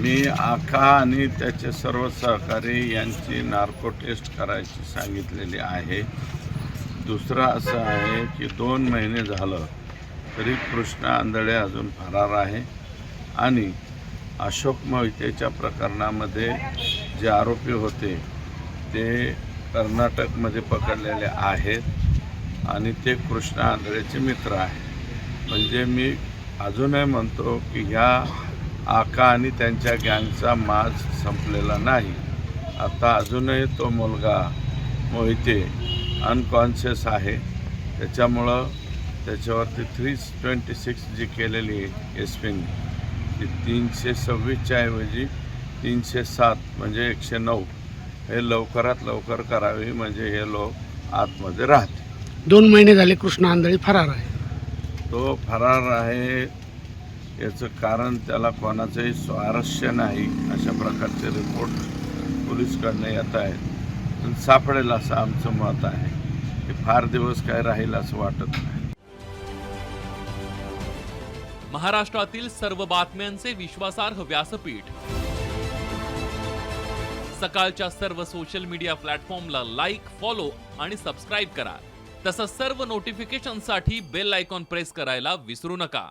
मी आखा आणि त्याचे सर्व सहकारी यांची नार्को टेस्ट करायची सांगितलेली आहे. दुसरं असं आहे की दोन महिने झालं तरी कृष्णा आंधळे अजून फरार आहे आणि अशोक मोहितेच्या प्रकरणामध्ये जे आरोपी होते ते कर्नाटकमध्ये पकडलेले आहेत आणि ते कृष्णा आंधळेचे मित्र आहेत. म्हणजे मी अजूनही म्हणतो की ह्या आका आणि त्यांच्या गँगचा माज संपलेला नाही. आता अजूनही तो मुलगा मोहिते अनकॉन्शियस आहे. त्याच्यामुळं त्याच्यावरती थ्री ट्वेंटी सिक्स जी केलेली एस पीने ती तीनशे सव्वीसच्या ऐवजी तीनशे सात म्हणजे एकशे नऊ. हे लवकरात लवकर करावी म्हणजे हे लोक आतमध्ये राहतील. दोन महिने झाले कृष्ण आंधळी फरार आहे. तो फरार आहे याचं कारण त्याला कोणाचंही स्वारस्य नाही अशा प्रकारचे रिपोर्ट पोलीसकडनं येत आहेत. पण सापडेल असं आमचं मत आहे. हे फार दिवस काय राहील असं वाटत नाही. महाराष्ट्रातील सर्व बातम्यांचे विश्वासार्ह व्यासपीठ. सकाळच्या सर्व सोशल मीडिया प्लॅटफॉर्मला लाईक फॉलो आणि सबस्क्राईब करा. तसंच सर्व नोटिफिकेशनसाठी बेल आयकॉन प्रेस करायला विसरू नका.